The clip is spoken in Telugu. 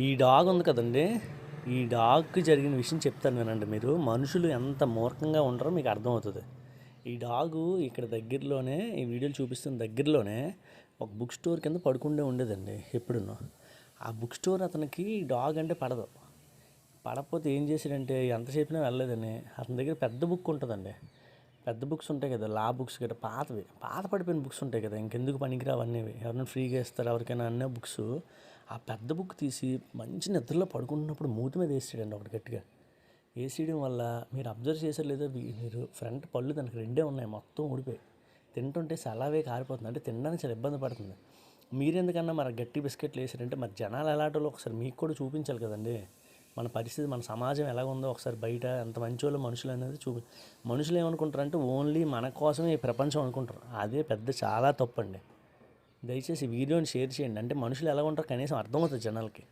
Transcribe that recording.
ఈ డాగ్ ఉంది కదండి. ఈ డాగ్కి జరిగిన విషయం చెప్తాను వినండి మీరు. మనుషులు ఎంత మూర్ఖంగా ఉంటారో మీకు అర్థమవుతుంది. ఈ డాగు ఇక్కడ దగ్గరలోనే ఈ వీడియోలు చూపిస్తున్న దగ్గరలోనే ఒక బుక్ స్టోర్ కింద పడుకుండే ఉండేదండి ఎప్పుడునో. ఆ బుక్ స్టోర్ అతనికి డాగ్ అంటే పడదు. పడకపోతే ఏం చేశాడంటే ఎంతసేపునే వెళ్ళలేదని అతని దగ్గర పెద్ద బుక్ ఉంటుందండి. పెద్ద బుక్స్ ఉంటాయి కదా లా బుక్స్ గట్రా పాతవి. పాత పడిపోయిన బుక్స్ ఉంటాయి కదా ఇంకెందుకు పనికిరావు అన్నీ ఎవరైనా ఫ్రీగా ఇస్తారు ఎవరికైనా అన్న బుక్స్. ఆ పెద్ద బుక్ తీసి మంచి నిద్రలో పడుకుంటున్నప్పుడు మూతి మీద వేసాడండి ఒకటి గట్టిగా. వేసేయడం వల్ల మీరు అబ్జర్వ్ చేశారు లేదో మీరు ఫ్రంట్ పళ్ళు దానికి రెండే ఉన్నాయి మొత్తం ఊడిపోయి తింటుంటే సలావే కారిపోతుంది అంటే తినడానికి చాలా ఇబ్బంది పడుతుంది. మీరెందుకన్నా మరి గట్టి బిస్కెట్లు వేసారంటే మరి జనాలు ఎలాంటి ఒకసారి మీకు కూడా చూపించాలి కదండి. మన పరిస్థితి మన సమాజం ఎలా ఉందో ఒకసారి బయట ఎంత మంచోళ్ళు మనుషులు అనేది చూపి మనుషులు ఏమనుకుంటారు అంటే ఓన్లీ మన కోసమే ఈ ప్రపంచం అనుకుంటారు. అదే పెద్ద చాలా తప్పండి. దయచేసి వీడియోని షేర్ చేయండి. అంటే మనుషులు ఎలా ఉంటారో కనీసం అర్థమవుతుంది జనాలకి.